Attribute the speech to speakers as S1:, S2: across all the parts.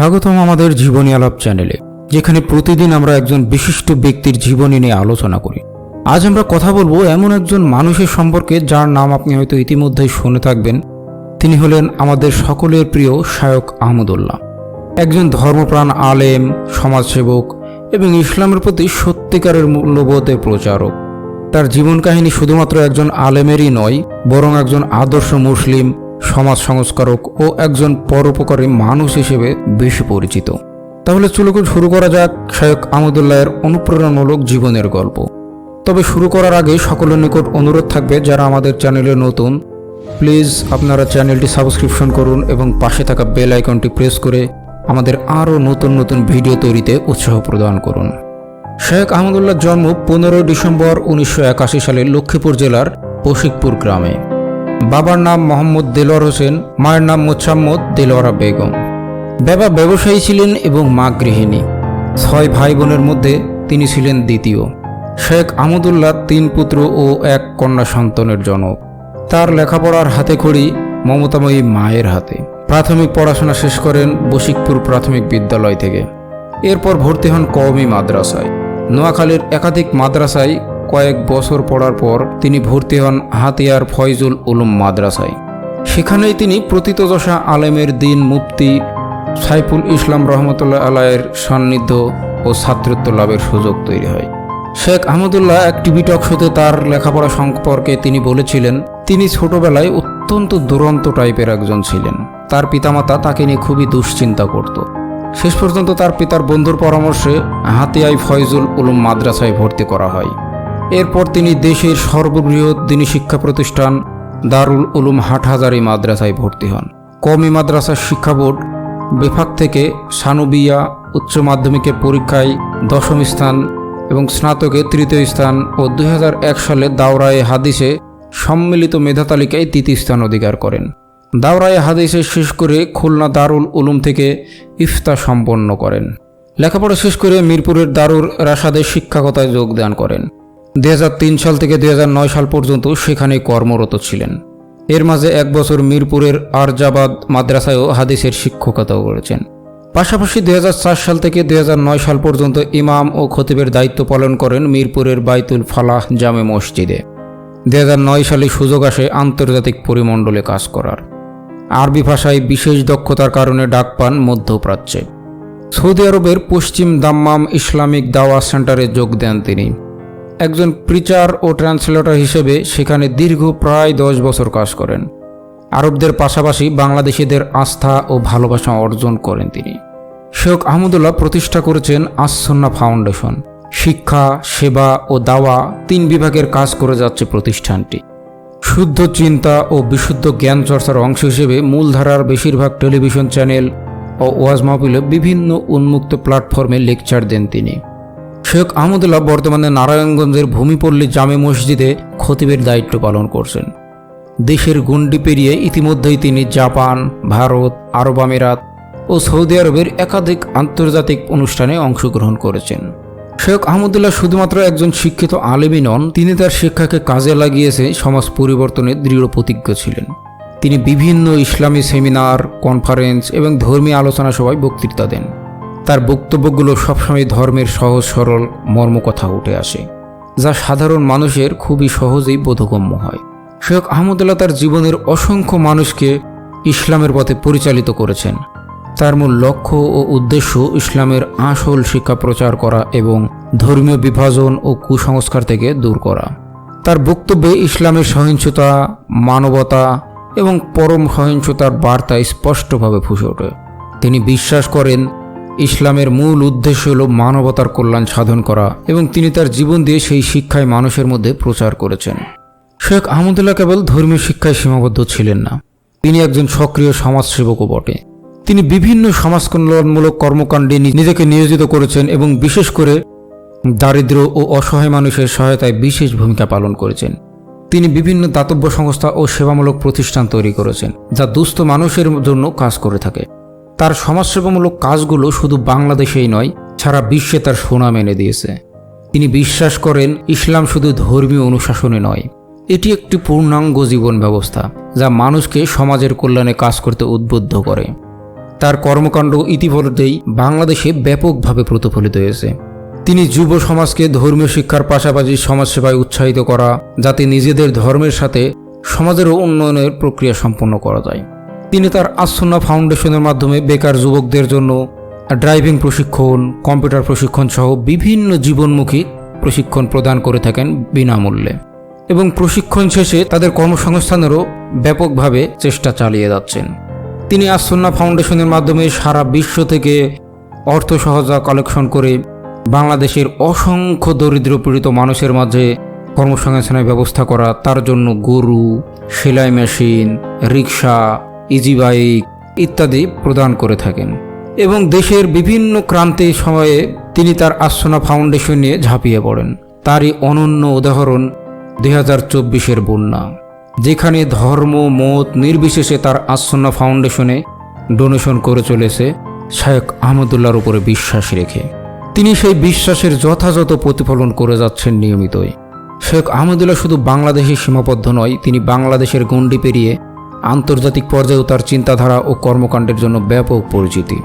S1: স্বাগতম আমাদের জীবনী আলাপ চ্যানেলে, যেখানে প্রতিদিন আমরা একজন বিশিষ্ট ব্যক্তির জীবনী নিয়ে আলোচনা করি। আজ আমরা কথা বলব এমন একজন মানুষের সম্পর্কে যার নাম আপনি হয়তো ইতিমধ্যেই শুনে থাকবেন। তিনি হলেন আমাদের সকলের প্রিয় শায়ক আহমদুল্লাহ। একজন ধর্মপ্রাণ আলেম, সমাজসেবক এবং ইসলামের প্রতি সত্যিকারের মূল্যবোধের প্রচারক। তার জীবন কাহিনী শুধুমাত্র একজন আলেমেরই নয়, বরং একজন আদর্শ মুসলিম সমাজ সংস্কারক ও একজন পরোপকারী মানুষ হিসেবে বেশি পরিচিত। তাহলে চলুন শুরু করা যাক শায়ক আহমদুল্লাহের অনুপ্রেরণামূলক জীবনের গল্প। তবে শুরু করার আগে সকলের নিকট অনুরোধ থাকবে, যারা আমাদের চ্যানেলে নতুন, প্লিজ আপনারা চ্যানেলটি সাবস্ক্রিপশন করুন এবং পাশে থাকা বেল আইকনটি প্রেস করে আমাদের আরও নতুন নতুন ভিডিও তৈরিতে উৎসাহ প্রদান করুন। শেখ আহমদুল্লাহর জন্ম পনেরোই ডিসেম্বর উনিশশো একাশি সালে লক্ষ্মীপুর জেলার পশিকপুর গ্রামে। বাবার নাম মোহাম্মদ দেলোয়ার হোসেন, মায়ের নাম মোচ্ছাম্মদ দেলোয়ারা বেগম। বাবা ব্যবসায়ী ছিলেন এবং মা গৃহিণী। ছয় ভাই বোনের মধ্যে তিনি ছিলেন দ্বিতীয়। শেখ আহমদুল্লাহ তিন পুত্র ও এক কন্যা সন্তানের জনক। তার লেখাপড়ার হাতে খড়ি মমতাময়ী মায়ের হাতে। প্রাথমিক পড়াশোনা শেষ করেন বশিকপুর প্রাথমিক বিদ্যালয় থেকে। এরপর ভর্তি হন কওমি মাদ্রাসায়। নোয়াখালীর একাধিক মাদ্রাসায় কয়েক বছর পড়ার পর তিনি ভর্তি হন হাতিয়ার ফয়জুল উলুম মাদ্রাসায়। সেখানেই তিনি প্রতীতদশা আলেমের দিন মুফতি সাইফুল ইসলাম রহমতুল্লাহ আলায়ের সান্নিধ্য ও ছাত্রত্ব লাভের সুযোগ তৈরি হয়। শেখ আহমদুল্লাহ এক টিভি টক শোতে তার লেখাপড়া সম্পর্কে তিনি বলেছিলেন, তিনি ছোটবেলায় অত্যন্ত দুরন্ত টাইপের একজন ছিলেন। তার পিতামাতা তাকে নিয়ে খুবই দুশ্চিন্তা করত। শেষ পর্যন্ত তার পিতার বন্ধুর পরামর্শে হাতিয়াই ফয়জুল উলুম মাদ্রাসায় ভর্তি করা হয়। এরপর তিনি দেশের সর্ববৃহৎ দিনী শিক্ষা প্রতিষ্ঠান দারুল উলুম হাটহাজারি মাদ্রাসায় ভর্তি হন। কমি মাদ্রাসার শিক্ষা বোর্ড বিভাগ থেকে সানুবিয়া উচ্চ মাধ্যমিকের পরীক্ষায় দশম স্থান এবং স্নাতকে তৃতীয় স্থান ও দুই সালে দাওরায়ে হাদিসে সম্মিলিত মেধা তালিকায় তৃতীয় স্থান অধিকার করেন। দাওরায়ে হাদিসে শেষ করে খুলনা দারুল উলুম থেকে ইফতা সম্পন্ন করেন। লেখাপড়া শেষ করে মিরপুরের দারুর রাসাদের শিক্ষকতায় যোগদান করেন। দু হাজার তিন সাল থেকে দু হাজার নয় সাল পর্যন্ত সেখানে কর্মরত ছিলেন। এর মাঝে এক বছর মিরপুরের আরজাবাদ মাদ্রাসায়ও হাদিসের শিক্ষকতাও করেছেন। পাশাপাশি দু হাজার চার সাল থেকে দুই হাজার নয় সাল পর্যন্ত ইমাম ও খতিবের দায়িত্ব পালন করেন মিরপুরের বাইতুল ফালাহ জামে মসজিদে। দুই হাজার নয় সালে সুযোগ আসে আন্তর্জাতিক পরিমণ্ডলে কাজ করার। আরবি ভাষায় বিশেষ দক্ষতার কারণে ডাক পান মধ্যপ্রাচ্যে। সৌদি আরবের পশ্চিম দাম্মাম ইসলামিক দাওয়া সেন্টারে যোগ দেন তিনি। একজন প্রিচার ও ট্রান্সলেটর হিসেবে সেখানে দীর্ঘ প্রায় দশ বছর কাজ করেন। আরবদের পাশাপাশি বাংলাদেশিদের আস্থা ও ভালোবাসা অর্জন করেন তিনি। শেখ আহমদুল্লাহ প্রতিষ্ঠা করেছেন আসন্না ফাউন্ডেশন। শিক্ষা, সেবা ও দাওয়া তিন বিভাগের কাজ করে যাচ্ছে প্রতিষ্ঠানটি। শুদ্ধ চিন্তা ও বিশুদ্ধ জ্ঞান চর্চার অংশ হিসেবে মূলধারার বেশিরভাগ টেলিভিশন চ্যানেল ও ওয়াজ মাহফিলে বিভিন্ন উন্মুক্ত প্ল্যাটফর্মে লেকচার দেন তিনি। শেখ আহমদুল্লাহ বর্তমানে নারায়ণগঞ্জের ভূমিপল্লী জামে মসজিদে খতিবের দায়িত্ব পালন করছেন। দেশের গণ্ডি পেরিয়ে ইতিমধ্যেই তিনি জাপান, ভারত, আরব আমিরাত ও সৌদি আরবের একাধিক আন্তর্জাতিক অনুষ্ঠানে অংশগ্রহণ করেছেন। শেখ আহমদুল্লাহ শুধুমাত্র একজন শিক্ষিত আলেমই নন, তিনি তার শিক্ষাকে কাজে লাগিয়েছে, সমাজ পরিবর্তনে দৃঢ় প্রতিজ্ঞ ছিলেন। তিনি বিভিন্ন ইসলামী সেমিনার, কনফারেন্স এবং ধর্মীয় আলোচনা সভায় বক্তৃতা দেন। তার বক্তব্যগুলো সবসময় ধর্মের সহজ সরল মর্মকথা উঠে আসে, যা সাধারণ মানুষের খুবই সহজেই বোধগম্য হয়। শেখ আহমদুল্লাহ তার জীবনের অসংখ্য মানুষকে ইসলামের পথে পরিচালিত করেছেন। তার মূল লক্ষ্য ও উদ্দেশ্য ইসলামের আসল শিক্ষা প্রচার করা এবং ধর্মীয় বিভাজন ও কুসংস্কার থেকে দূর করা। তার বক্তব্যে ইসলামের সহিংসতা, মানবতা এবং পরম সহিংসতার বার্তা স্পষ্টভাবে ফুসে ওঠে। তিনি বিশ্বাস করেন ইসলামের মূল উদ্দেশ্য হল মানবতার কল্যাণ সাধন করা এবং তিনি তার জীবন দিয়ে সেই শিক্ষায় মানুষের মধ্যে প্রচার করেছেন। শেখ আহমদুল্লাহ কেবল ধর্মীয় শিক্ষায় সীমাবদ্ধ ছিলেন না, তিনি একজন সক্রিয় সমাজসেবকও বটে। তিনি বিভিন্ন সমাজ কল্যাণমূলক কর্মকাণ্ডে নিজেকে নিয়োজিত করেছেন এবং বিশেষ করে দারিদ্র ও অসহায় মানুষের সহায়তায় বিশেষ ভূমিকা পালন করেছেন। তিনি বিভিন্ন দাতব্য সংস্থা ও সেবামূলক প্রতিষ্ঠান তৈরি করেছেন, যা দুস্থ মানুষের জন্য কাজ করে থাকে। তার সমাজসেবামূলক কাজগুলো শুধু বাংলাদেশেই নয়, সারা বিশ্বে তার সুনাম এনে দিয়েছে। তিনি বিশ্বাস করেন, ইসলাম শুধু ধর্মীয় অনুশাসনে নয়, এটি একটি পূর্ণাঙ্গ জীবন ব্যবস্থা যা মানুষকে সমাজের কল্যাণে কাজ করতে উদ্বুদ্ধ করে। তার কর্মকাণ্ড ইতিমধ্যেই বাংলাদেশে ব্যাপকভাবে প্রতিফলিত হয়েছে। তিনি যুব সমাজকে ধর্মীয় শিক্ষার পাশাপাশি সমাজসেবায় উৎসাহিত করা, যাতে নিজেদের ধর্মের সাথে সমাজেরও উন্নয়নের প্রক্রিয়া সম্পন্ন করা যায়। তিনি তার আসন্না ফাউন্ডেশনের মাধ্যমে বেকার যুবকদের জন্য ড্রাইভিং প্রশিক্ষণ, কম্পিউটার প্রশিক্ষণ সহ বিভিন্ন জীবনমুখী প্রশিক্ষণ প্রদান করে থাকেন বিনামূল্যে এবং প্রশিক্ষণ শেষে তাদের কর্মসংস্থানেরও ব্যাপকভাবে চেষ্টা চালিয়ে যাচ্ছেন। তিনি আসন্না ফাউন্ডেশনের মাধ্যমে সারা বিশ্ব থেকে অর্থ সহজা কালেকশন করে বাংলাদেশের অসংখ্য দরিদ্র পীড়িত মানুষের মাঝে কর্মসংস্থানের ব্যবস্থা করা তার জন্য গরু, সেলাই মেশিন, রিক্সা ইজি বাইক ইত্যাদি প্রদান করে থাকেন এবং দেশের বিভিন্ন ক্রান্তি সময়ে তিনি তার আশ্রনা ফাউন্ডেশন নিয়ে ঝাঁপিয়ে পড়েন। তারই অনন্য উদাহরণ দুই হাজার চব্বিশের বন্যা, যেখানে ধর্ম, মত নির্বিশেষে তার আশ্রনা ফাউন্ডেশনে ডোনেশন করে চলেছে শায়ক আহমদুল্লাহর উপরে বিশ্বাস রেখে। তিনি সেই বিশ্বাসের যথাযথ প্রতিফলন করে যাচ্ছেন নিয়মিতই। শেখ আহমদুল্লাহ শুধু বাংলাদেশে সীমাবদ্ধ নয়, তিনি বাংলাদেশের গণ্ডি পেরিয়ে আন্তর্জাতিক পর্যায়েও তার চিন্তাধারা ও কর্মকাণ্ডের জন্য ব্যাপক পরিচিতি।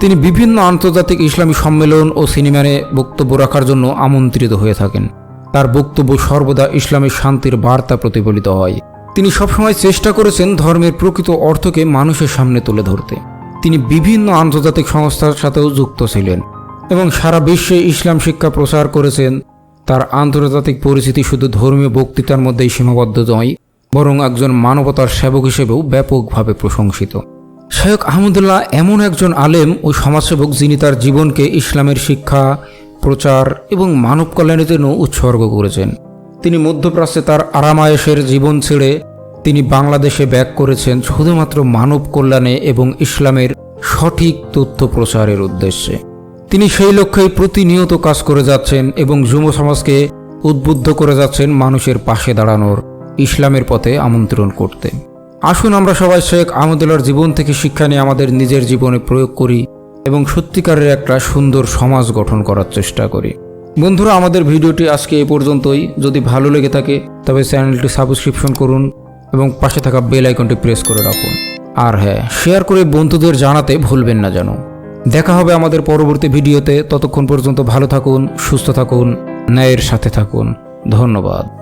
S1: তিনি বিভিন্ন আন্তর্জাতিক ইসলামী সম্মেলন ও সিনেমারে বক্তব্য রাখার জন্য আমন্ত্রিত হয়ে থাকেন। তার বক্তব্য সর্বদা ইসলামের শান্তির বার্তা প্রতিফলিত হয়। তিনি সবসময় চেষ্টা করেছেন ধর্মের প্রকৃত অর্থকে মানুষের সামনে তুলে ধরতে। তিনি বিভিন্ন আন্তর্জাতিক সংস্থার সাথেও যুক্ত ছিলেন এবং সারা বিশ্বে ইসলাম শিক্ষা প্রচার করেছেন। তার আন্তর্জাতিক পরিচিতি শুধু ধর্মীয় বক্তৃতার মধ্যেই সীমাবদ্ধ নয় বরং একজন মানবতার সেবক হিসেবেও ব্যাপকভাবে প্রশংসিত। শেখ আহমদুল্লাহ এমন একজন আলেম ও সমাজসেবক যিনি তার জীবনকে ইসলামের শিক্ষা, প্রচার এবং মানব কল্যাণের জন্য উৎসর্গ করেছেন। তিনি মধ্যপ্রাচ্যে তার আরামায়েশের জীবন ছেড়ে তিনি বাংলাদেশে ব্যাক করেছেন শুধুমাত্র মানব কল্যাণে এবং ইসলামের সঠিক তথ্য প্রচারের উদ্দেশ্যে। তিনি সেই লক্ষ্যেই প্রতিনিয়ত কাজ করে যাচ্ছেন এবং যুব সমাজকে উদ্বুদ্ধ করে যাচ্ছেন মানুষের পাশে দাঁড়ানোর। ইসলামের পথে আমন্ত্রণ করতে। আসুন আমরা সবাই শেখ আহমদুল্লাহর জীবন থেকে শিক্ষা নিয়ে আমাদের নিজের জীবনে প্রয়োগ করি এবং সত্যিকারের একটা সুন্দর সমাজ গঠন করার চেষ্টা করি। বন্ধুরা, আমাদের ভিডিওটি আজকে এ পর্যন্তই। যদি ভালো লেগে থাকে, তবে চ্যানেলটি সাবস্ক্রিপশন করুন এবং পাশে থাকা বেল আইকনটি প্রেস করে রাখুন। আর হ্যাঁ শেয়ার করে বন্ধুদের জানাতে ভুলবেন না যেন। দেখা হবে আমাদের পরবর্তী ভিডিওতে। ততক্ষণ পর্যন্ত ভালো থাকুন, সুস্থ থাকুন, ন্যায়ের সাথে থাকুন। ধন্যবাদ।